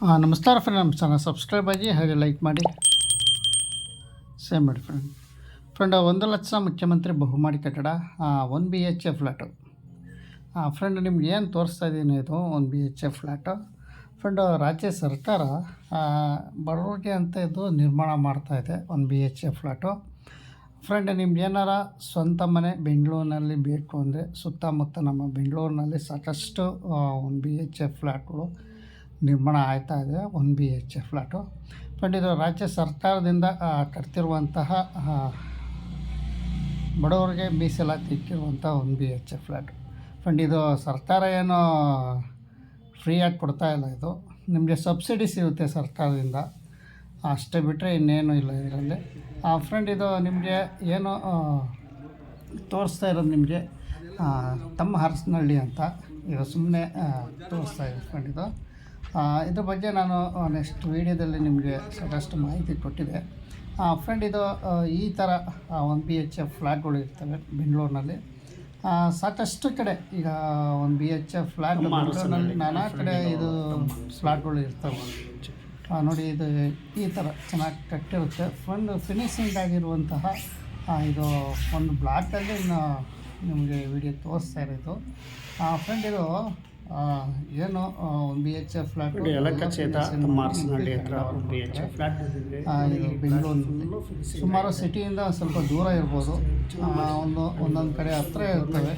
ಆ, ನಮಸ್ಕಾರ ಫ್ರೆಂಡ್ ನಮ್ಮ ಚಾನಲ್ ಸಬ್ಸ್ಕ್ರೈಬ್ ಆಗಿ ಹಾಗೆ ಲೈಕ್ ಮಾಡಿ. ಸೇಮ್ ಮಾಡಿ ಫ್ರೆಂಡ್ ಫ್ರೆಂಡ್ ಒಂದು ಲಕ್ಷ ಮುಖ್ಯಮಂತ್ರಿ ಬಹುಮಾಡಿ ಕಟ್ಟಡ one B H A flat friend ನಿಮ್ಗೆ ಏನು ತೋರಿಸ್ತಾ ಇದ್ದೀನಿ ಇದು one B H A flat friend ರಾಜ್ಯ ಸರ್ಕಾರ ಬಡವರಿಗೆ ಅಂತ ಇದು ನಿರ್ಮಾಣ ಮಾಡ್ತಾ ಇದೆ one B H A flat friend ನಿಮ್ಗೆ ಏನಾರ ಸ್ವಂತ ಮನೆ ಬೆಂಗಳೂರಿನಲ್ಲಿ ಬೇಕು ಅಂದರೆ ಸುತ್ತಮುತ್ತ ನಮ್ಮ ಬೆಂಗಳೂರಿನಲ್ಲಿ ಸಾಕಷ್ಟು ಒನ್ ಬಿ ಎಚ್ ಎ ಫ್ಲ್ಯಾಟ್ಗಳು ನಿರ್ಮಾಣ ಆಯ್ತಾ ಇದೆ one B H flat but ಇದು ರಾಜ್ಯ ಸರ್ಕಾರದಿಂದ ಕಟ್ತಿರುವಂತಹ ಬಡವರಿಗೆ ಮೀಸಲಾತಿ ಇಟ್ಟಿರುವಂಥ one B H flat friend ಇದು ಸರ್ಕಾರ ಏನು ಫ್ರೀಯಾಗಿ ಕೊಡ್ತಾ ಇಲ್ಲ ಇದು. ನಿಮಗೆ ಸಬ್ಸಿಡಿ ಸಿಗುತ್ತೆ ಸರ್ಕಾರದಿಂದ. ಅಷ್ಟೇ ಬಿಟ್ಟರೆ ಇನ್ನೇನು ಇಲ್ಲ ಇದರಲ್ಲಿ. ಫ್ರೆಂಡ್ ಇದು ನಿಮಗೆ ಏನು ತೋರಿಸ್ತಾ ಇರೋದು ನಿಮಗೆ ತಮ್ಮ ಹರಸನಹಳ್ಳಿ ಅಂತ. ಇದು ಸುಮ್ಮನೆ ತೋರಿಸ್ತಾ ಇದೆ ಫ್ರೆಂಡ್ ಇದು. ಇದ್ರ ಬಗ್ಗೆ ನಾನು ನೆಕ್ಸ್ಟ್ ವೀಡಿಯೋದಲ್ಲಿ ನಿಮಗೆ ಸಾಕಷ್ಟು ಮಾಹಿತಿ ಕೊಟ್ಟಿದೆ. ಫ್ರೆಂಡ್ ಇದು ಈ ಥರ ಒನ್ ಬಿ ಎಚ್ ಎಫ್ ಫ್ಲ್ಯಾಟ್ಗಳು ಇರ್ತವೆ ಬೆಂಗಳೂರಿನಲ್ಲಿ. ಸಾಕಷ್ಟು ಕಡೆ ಈಗ ಒಂದು ಬಿ ಎಚ್ ಎಫ್ ಫ್ಲ್ಯಾಟ್ ಬೆಂಗಳೂರಿನಲ್ಲಿ ನಾನಾ ಕಡೆ ಇದು ಫ್ಲ್ಯಾಟ್ಗಳು ಇರ್ತವೆ. ನೋಡಿ ಇದು ಈ ಥರ ಚೆನ್ನಾಗಿ ಕಟ್ಟಿರುತ್ತೆ. ಫ್ರೆಂಡ್ ಫಿನಿಶಿಂಗ್ ಆಗಿರುವಂತಹ ಇದು ಒಂದು ಬ್ಲಾಕಲ್ಲಿ ನಿಮಗೆ ವಿಡಿಯೋ ತೋರಿಸ್ತಾ ಇರೋದು. ಫ್ರೆಂಡ್ ಇದು ಏನು ಒಂದು B H F flat Marsnahalli ಹತ್ರ ಬಿ ಎಚ್ ಫ್ಲಾಟ್ ಫ್ಲ್ಯಾಟ್ ಇದು. ಬೆಂಗಳೂರಿನಲ್ಲಿ ಸುಮಾರು ಸಿಟಿಯಿಂದ ಸ್ವಲ್ಪ ದೂರ ಇರ್ಬೋದು. ಒಂದು ಒಂದೊಂದು ಕಡೆ ಹತ್ರ ಇರ್ತವೆ.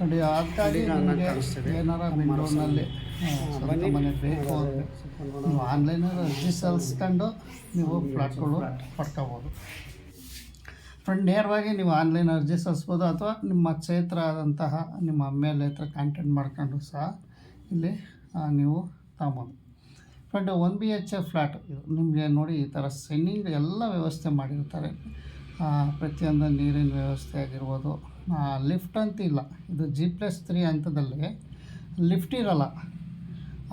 ನೋಡಿ ಅದಕ್ಕಾಗಿ ನನಗೆ ಏನಾರ ಬೆಂಗಳೂರಿನಲ್ಲಿ ಸ್ವಂತ ಮನೆ ಬೇಕು ಅಂದರೆ ನೀವು ಆನ್ಲೈನಲ್ಲಿ ಅರ್ಜಿ ಸಲ್ಲಿಸ್ಕೊಂಡು ನೀವು ಫ್ಲ್ಯಾಟ್ಗಳು ಪಡ್ಕೋಬೋದು. ಫ್ರೆಂಡ್ ನೇರವಾಗಿ ನೀವು ಆನ್ಲೈನ್ ಅರ್ಜಿ ಸಲ್ಲಿಸ್ಬೋದು ಅಥವಾ ನಿಮ್ಮ ಕ್ಷೇತ್ರ ಆದಂತಹ ನಿಮ್ಮ ಮೇಲೆ ಹತ್ರ ಕಾಂಟ್ಯಾಕ್ಟ್ ಮಾಡ್ಕೊಂಡು ಸಹ ಇಲ್ಲಿ ನೀವು ತಗೊಬೋದು friend one B H A flat ನಿಮಗೆ ನೋಡಿ ಈ ಥರ ಸೆನ್ನಿಂಗ್ ಎಲ್ಲ ವ್ಯವಸ್ಥೆ ಮಾಡಿರ್ತಾರೆ. ಪ್ರತಿಯೊಂದು ನೀರಿನ ವ್ಯವಸ್ಥೆ ಆಗಿರ್ಬೋದು. ಲಿಫ್ಟ್ ಅಂತ ಇಲ್ಲ. ಇದು ಜಿ ಪ್ಲಸ್ ತ್ರೀ ಹಂತದಲ್ಲಿ ಲಿಫ್ಟ್ ಇರಲ್ಲ.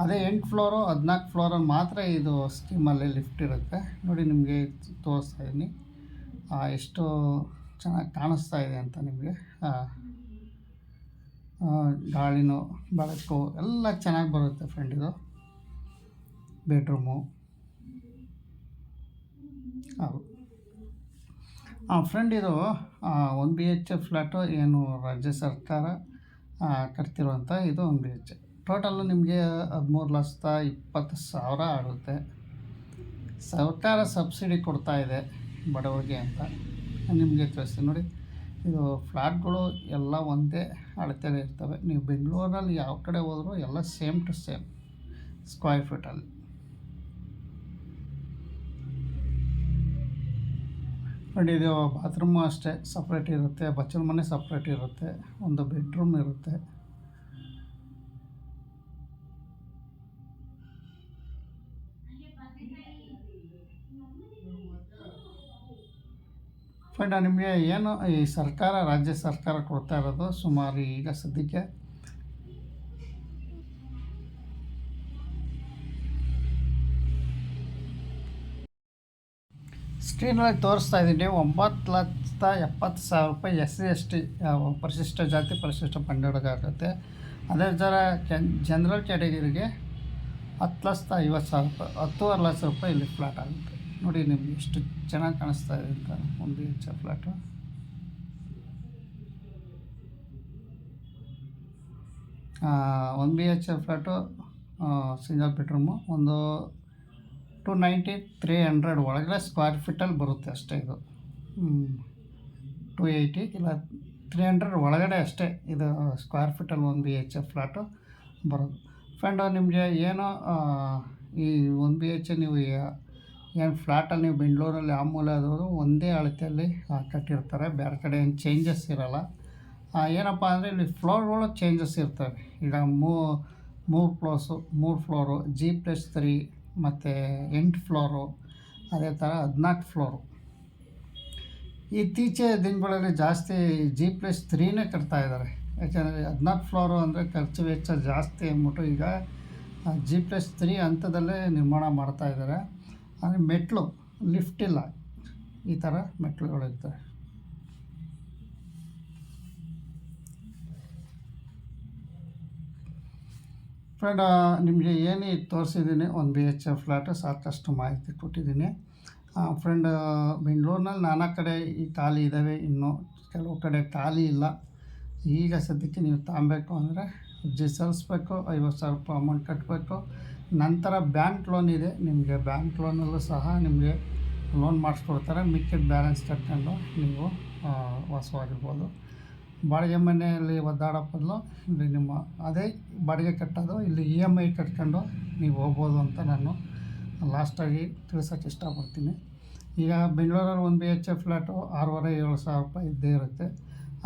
ಅದೇ ಎಂಟು ಫ್ಲೋರು ಹದಿನಾಲ್ಕು ಫ್ಲೋರಲ್ಲಿ ಮಾತ್ರ ಇದು ಸ್ಕೀಮಲ್ಲಿ ಲಿಫ್ಟ್ ಇರುತ್ತೆ. ನೋಡಿ ನಿಮಗೆ ತೋರಿಸ್ತಾ ಇದ್ದೀನಿ ಎಷ್ಟು ಚೆನ್ನಾಗಿ ಕಾಣಿಸ್ತಾ ಇದೆ ಅಂತ ನಿಮಗೆ. ಗಾಳಿನೂ, ಬೆಳಕು, ಎಲ್ಲ ಚೆನ್ನಾಗಿ ಬರುತ್ತೆ ಫ್ರೆಂಡ್ ಇದು. ಬೆಡ್ರೂಮು ಹೌದು. ಹಾಂ ಫ್ರೆಂಡ್ ಇದು one B H F flat ಏನು ರಾಜ್ಯ ಸರ್ಕಾರ ಕಟ್ತಿರುವಂಥ ಇದು ಒನ್ ಬಿ ಎಚ್ ಟೋಟಲ್ಲು ನಿಮಗೆ ಹದಿಮೂರು ಲಕ್ಷದ ಇಪ್ಪತ್ತು ಸಾವಿರ ಆಗುತ್ತೆ. ಸರ್ಕಾರ ಸಬ್ಸಿಡಿ ಕೊಡ್ತಾ ಇದೆ. ಬಡವರಿಗೆ ಅಂತ ನಿಮಗೆ ತಿಳಿಸ್ತೀನಿ. ನೋಡಿ, ಇದು ಫ್ಲ್ಯಾಟ್ಗಳು ಎಲ್ಲ ಒಂದೇ ಅಳತೆಯಲ್ಲಿ ಇರ್ತವೆ. ನೀವು ಬೆಂಗಳೂರಲ್ಲಿ ಯಾವ ಕಡೆ ಹೋದರೂ ಎಲ್ಲ ಸೇಮ್ ಟು ಸೇಮ್ ಸ್ಕ್ವೇರ್ ಫೀಟಲ್ಲಿ. ನೋಡಿ, ಇದು ಬಾತ್ರೂಮು ಅಷ್ಟೇ, ಸಪ್ರೇಟ್ ಇರುತ್ತೆ. ಬಚ್ಚಲ ಮನೆ ಸಪ್ರೇಟ್ ಇರುತ್ತೆ. ಒಂದು ಬೆಡ್ರೂಮ್ ಇರುತ್ತೆ. ಫ್ರೆಂಡ್ ನಿಮಗೆ ಏನು ಈ ಸರ್ಕಾರ, ರಾಜ್ಯ ಸರ್ಕಾರ ಕೊಡ್ತಾ ಇರೋದು ಸುಮಾರು ಈಗ ಸದ್ಯಕ್ಕೆ? ಸ್ಕ್ರೀನಲ್ಲಿ ತೋರಿಸ್ತಾ ಇದ್ದೀನಿ, ಒಂಬತ್ತು ಲಕ್ಷ ಎಪ್ಪತ್ತು ಸಾವಿರ ರೂಪಾಯಿ ಎಸ್ ಸಿ ಎಸ್ ಟಿ ಪರಿಶಿಷ್ಟ ಜಾತಿ, ಪರಿಶಿಷ್ಟ ಪಂಡಿಡೋದಾಗುತ್ತೆ ಅದೇ ಥರ ಜನರಲ್ ಕ್ಯಾಟಗರಿಗೆ ಹತ್ತು ಲಕ್ಷದ ಐವತ್ತು ಸಾವಿರ ರೂಪಾಯಿ, ಹತ್ತುವರೆ ಲಕ್ಷ ರೂಪಾಯಿ ಇಲ್ಲಿ ಫ್ಲಾಟ್ ಆಗುತ್ತೆ. ನೋಡಿ, ನಿಮ್ಗೆ ಎಷ್ಟು ಚೆನ್ನಾಗಿ ಕಾಣಿಸ್ತಾ ಇದೆ ಅಂತ ಒಂದು H F flat one B H flat single bedroom ಒಂದು ಟು ನೈಂಟಿ ತ್ರೀ ಹಂಡ್ರೆಡ್ ಒಳಗಡೆ ಸ್ಕ್ವೇರ್ ಫೀಟಲ್ಲಿ ಬರುತ್ತೆ ಅಷ್ಟೇ ಇದು. ಟು ಏಯ್ಟಿ ಇಲ್ಲ ತ್ರೀ ಹಂಡ್ರೆಡ್ ಒಳಗಡೆ ಅಷ್ಟೇ ಇದು ಸ್ಕ್ವೇರ್ ಫೀಟಲ್ಲಿ ಒನ್ ಬಿ ಎಚ್ ಫ್ಲ್ಯಾಟು ಬರೋದು. ಫ್ರೆಂಡ್ ನಿಮಗೆ ಏನು ಈ ಒನ್ ಬಿ ಎಚ್ ನೀವು ಏನು ಫ್ಲ್ಯಾಟಲ್ಲಿ ನೀವು ಬೆಂಗಳೂರಲ್ಲಿ ಆ ಮೂಲೆ ಆದವರು ಒಂದೇ ಅಳತೆಯಲ್ಲಿ ಕಟ್ಟಿರ್ತಾರೆ. ಬೇರೆ ಕಡೆ ಏನು ಚೇಂಜಸ್ ಇರೋಲ್ಲ. ಏನಪ್ಪ ಅಂದರೆ ಇಲ್ಲಿ ಫ್ಲೋರ್ಗಳು ಚೇಂಜಸ್ ಇರ್ತವೆ. ಈಗ ಮೂ, ಮೂರು ಫ್ಲೋರ್ಸು ಮೂರು ಫ್ಲೋರು ಜಿ ಪ್ಲಸ್ ತ್ರೀ ಮತ್ತು ಎಂಟು ಫ್ಲೋರು ಅದೇ ಥರ ಹದಿನಾಲ್ಕು ಫ್ಲೋರು ಇತ್ತೀಚೆ ದಿನಗಳಲ್ಲಿ ಜಾಸ್ತಿ ಜಿ ಪ್ಲಸ್ ತ್ರೀನೇ ಕಟ್ತಾ ಇದ್ದಾರೆ. ಯಾಕೆಂದರೆ ಹದಿನಾಲ್ಕು ಫ್ಲೋರು ಅಂದರೆ ಖರ್ಚು ವೆಚ್ಚ ಜಾಸ್ತಿ ಅಂದ್ಬಿಟ್ಟು ಈಗ ಜಿ ಪ್ಲಸ್ ತ್ರೀ ಹಂತದಲ್ಲೇ ನಿರ್ಮಾಣ ಮಾಡ್ತಾ ಇದ್ದಾರೆ. ಅಂದರೆ ಮೆಟ್ಲು ಲಿಫ್ಟ್ ಇಲ್ಲ. ಈ ಥರ ಮೆಟ್ಲುಗಳಿರ್ತವೆ ಫ್ರೆಂಡ್ ನಿಮಗೆ ಏನೇ ತೋರಿಸಿದ್ದೀನಿ, ಒಂದು ಬಿ ಎಚ್ ಎಫ್ ಫ್ಲ್ಯಾಟ್ ಸಾಕಷ್ಟು ಮಾಹಿತಿ ಕೊಟ್ಟಿದ್ದೀನಿ. ಫ್ರೆಂಡ್ ಬೆಂಗಳೂರಿನಲ್ಲಿ ನಾನಾ ಕಡೆ ಈ ಖಾಲಿ ಇದ್ದಾವೆ ಇನ್ನು ಕೆಲವು ಕಡೆ ಖಾಲಿ ಇಲ್ಲ. ಈಗ ಸದ್ಯಕ್ಕೆ ನೀವು ತಾಂಬೇಕು ಅಂದರೆ ಅರ್ಜಿ ಸಲ್ಲಿಸ್ಬೇಕು, ಐವತ್ತು ಸಾವಿರ ರೂಪಾಯಿ ಅಮೌಂಟ್ ಕಟ್ಟಬೇಕು ನಂತರ ಬ್ಯಾಂಕ್ ಲೋನ್ ಇದೆ. ನಿಮಗೆ ಬ್ಯಾಂಕ್ ಲೋನಲ್ಲೂ ಸಹ ನಿಮಗೆ ಲೋನ್ ಮಾಡಿಸ್ಕೊಡ್ತಾರೆ. ಮಿಕ್ಕಿದ ಬ್ಯಾಲೆನ್ಸ್ ಕಟ್ಕೊಂಡು ನೀವು ವಾಸವಾಗಿರ್ಬೋದು. ಬಾಡಿಗೆ ಮನೆಯಲ್ಲಿ ಒದ್ದಾಡೋ ಬದಲು ಇಲ್ಲಿ ನಿಮ್ಮ, ಅದೇ ಬಾಡಿಗೆ ಕಟ್ಟೋದು, ಇಲ್ಲಿ ಇ ಎಂ ಐ ಕಟ್ಕೊಂಡು ನೀವು ಹೋಗ್ಬೋದು ಅಂತ ನಾನು ಲಾಸ್ಟಾಗಿ ತಿಳಿಸೋಕೆ ಇಷ್ಟಪಡ್ತೀನಿ. ಈಗ ಬೆಂಗಳೂರಲ್ಲಿ ಒಂದು ಬಿ ಎಚ್ ಎ ಫ್ಲ್ಯಾಟು ಆರೂವರೆ ಏಳು ಸಾವಿರ ರೂಪಾಯಿ ಇದ್ದೇ ಇರುತ್ತೆ.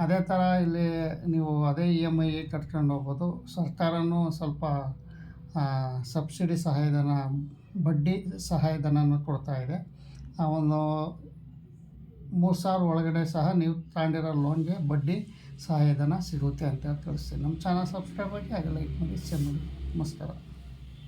ಅದೇ ಥರ ಇಲ್ಲಿ ನೀವು ಅದೇ ಇ ಎಂ ಐ ಕಟ್ಕೊಂಡು ಹೋಗ್ಬೋದು. ಸರ್ಕಾರನೂ ಸ್ವಲ್ಪ ಸಬ್ಸಿಡಿ ಸಹಾಯಧನ, ಬಡ್ಡಿ ಸಹಾಯಧನನ ಕೊಡ್ತಾ ಇದೆ. ಆ, ಒಂದು ಮೂರು ಸಾವಿರ ಒಳಗಡೆ ಸಹ ನೀವು ತಗೊಂಡಿರೋ ಲೋನ್ಗೆ ಬಡ್ಡಿ ಸಹಾಯಧನ ಸಿಗುತ್ತೆ ಅಂತ ತಿಳಿಸ್ತೀನಿ ನಮ್ಮ ಚಾನಲ್ ಸಬ್ಸ್ಕ್ರೈಬ್ ಆಗಿ ಹಾಗೆ ಲೈಕ್ ಮಾಡಿ ಮಾಡಿ. ನಮಸ್ಕಾರ.